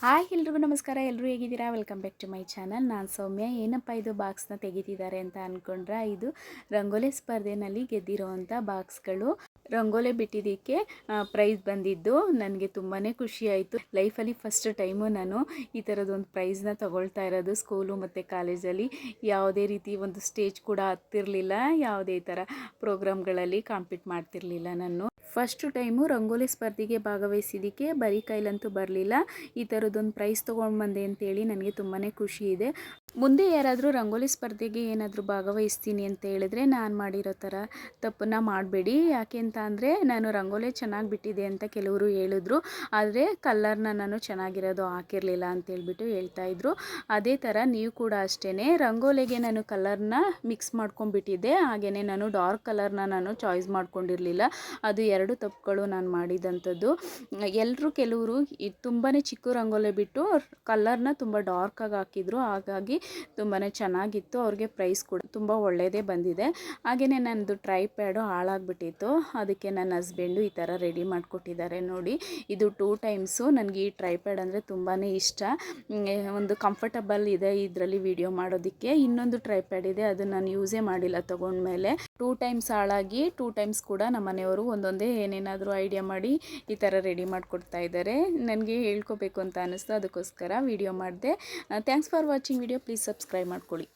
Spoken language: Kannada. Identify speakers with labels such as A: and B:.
A: ಹಾಯ್ ಎಲ್ರಿಗೂ ನಮಸ್ಕಾರ ಎಲ್ಲರೂ ಹೇಗಿದ್ದೀರಾ? Welcome back to my channel ನಾನು ಸೌಮ್ಯ. ಏನಪ್ಪ ಇದು ಬಾಕ್ಸ್ನ ತೆಗಿತಿದ್ದಾರೆ ಅಂತ ಅಂದ್ಕೊಂಡ್ರೆ ಇದು ರಂಗೋಲಿ ಸ್ಪರ್ಧೆನಲ್ಲಿ ಗೆದ್ದಿರೋವಂಥ ಬಾಕ್ಸ್ಗಳು ರಂಗೋಲಿ ಬಿಟ್ಟಿದ್ದಕ್ಕೆ ಪ್ರೈಸ್ ಬಂದಿದ್ದು. ನನಗೆ ತುಂಬಾ ಖುಷಿ ಆಯಿತು. ಲೈಫಲ್ಲಿ ಫಸ್ಟ್ ಟೈಮು ನಾನು ಈ ಥರದೊಂದು ಪ್ರೈಸ್ನ ತೊಗೊಳ್ತಾ ಇರೋದು ಸ್ಕೂಲು ಮತ್ತು ಕಾಲೇಜಲ್ಲಿ ಯಾವುದೇ ರೀತಿ ಒಂದು ಸ್ಟೇಜ್ ಕೂಡ ಹತ್ತಿರಲಿಲ್ಲ ಯಾವುದೇ ಥರ ಪ್ರೋಗ್ರಾಮ್ಗಳಲ್ಲಿ ಕಾಂಪೀಟ್ ಮಾಡ್ತಿರ್ಲಿಲ್ಲ ನಾನು. ಫಸ್ಟ್ ಟೈಮು ರಂಗೋಲಿ ಸ್ಪರ್ಧೆಗೆ ಭಾಗವಹಿಸಿದ್ದಕ್ಕೆ ಬರೀ ಕೈಲಂತೂ ಬರಲಿಲ್ಲ. ಈ ಥರದ್ದೊಂದು ಪ್ರೈಸ್ ತೊಗೊಂಡು ಬಂದೆ ಅಂತೇಳಿ ನನಗೆ ತುಂಬಾ ಖುಷಿ ಇದೆ. ಮುಂದೆ ಯಾರಾದರೂ ರಂಗೋಲಿ ಸ್ಪರ್ಧೆಗೆ ಏನಾದರೂ ಭಾಗವಹಿಸ್ತೀನಿ ಅಂತ ಹೇಳಿದ್ರೆ ನಾನು ಮಾಡಿರೋ ಥರ ತಪ್ಪನ್ನು ಮಾಡಬೇಡಿ. ಯಾಕೆ ಅಂತ ಅಂದರೆ ನಾನು ರಂಗೋಲಿ ಚೆನ್ನಾಗಿ ಬಿಟ್ಟಿದೆ ಅಂತ ಕೆಲವರು ಹೇಳಿದ್ರು. ಆದರೆ ಕಲ್ಲರ್ನ ನಾನು ಚೆನ್ನಾಗಿರೋದು ಹಾಕಿರಲಿಲ್ಲ ಅಂತೇಳ್ಬಿಟ್ಟು ಹೇಳ್ತಾಯಿದ್ರು ಅದೇ ಥರ ನೀವು ಕೂಡ ಅಷ್ಟೇ ರಂಗೋಲಿಗೆ ನಾನು ಕಲರ್ನ ಮಿಕ್ಸ್ ಮಾಡ್ಕೊಂಡ್ಬಿಟ್ಟಿದ್ದೆ. ಹಾಗೆಯೇ ನಾನು ಡಾರ್ಕ್ ಕಲರ್ನ ನಾನು ಚಾಯ್ಸ್ ಮಾಡ್ಕೊಂಡಿರಲಿಲ್ಲ. ಅದು ಎರಡು ತಪ್ಪುಗಳು ನಾನು ಮಾಡಿದಂಥದ್ದು. ಎಲ್ಲರೂ ಕೆಲವರು ತುಂಬಾ ಚಿಕ್ಕ ರಂಗೋಲಿ ಬಿಟ್ಟು ಕಲರ್ನ ತುಂಬ ಡಾರ್ಕಾಗಿ ಹಾಕಿದ್ರು. ಹಾಗಾಗಿ ತುಂಬಾ ಚೆನ್ನಾಗಿತ್ತು, ಅವ್ರಿಗೆ ಪ್ರೈಸ್ ಕೂಡ ತುಂಬ ಒಳ್ಳೆಯದೇ ಬಂದಿದೆ. ಹಾಗೆಯೇ ನನ್ನದು ಟ್ರೈ ಪ್ಯಾಡು ಹಾಳಾಗ್ಬಿಟ್ಟಿತ್ತು. ಅದಕ್ಕೆ ನನ್ನ ಹಸ್ಬೆಂಡು ಈ ಥರ ರೆಡಿ ಮಾಡಿಕೊಟ್ಟಿದ್ದಾರೆ ನೋಡಿ. ಇದು ಟೂ ಟೈಮ್ಸು ನನಗೆ ಈ ಟ್ರೈ ಪ್ಯಾಡ್ ಅಂದರೆ ತುಂಬಾ ಇಷ್ಟ. ಒಂದು ಕಂಫರ್ಟಬಲ್ ಇದೆ ಇದರಲ್ಲಿ ವಿಡಿಯೋ ಮಾಡೋದಕ್ಕೆ. ಇನ್ನೊಂದು ಟ್ರೈ ಪ್ಯಾಡ್ ಇದೆ ಅದು ನಾನು ಯೂಸೇ ಮಾಡಿಲ್ಲ ತೊಗೊಂಡ್ಮೇಲೆ. ಟೂ ಟೈಮ್ಸ್ ಹಾಳಾಗಿ, ಟೂ ಟೈಮ್ಸ್ ಕೂಡ ನಮ್ಮ ಮನೆಯವರು ಒಂದೊಂದೇ ಏನೇನಾದರೂ ಐಡಿಯಾ ಮಾಡಿ ಈ ಥರ ರೆಡಿ ಮಾಡಿಕೊಡ್ತಾ ಇದ್ದಾರೆ. ನನಗೆ ಹೇಳ್ಕೊಬೇಕು ಅಂತ ಅನ್ನಿಸ್ತು, ಅದಕ್ಕೋಸ್ಕರ ವಿಡಿಯೋ ಮಾಡಿದೆ. Thanks for watching video please subscribe ಮಾಡ್ಕೊಳ್ಳಿ.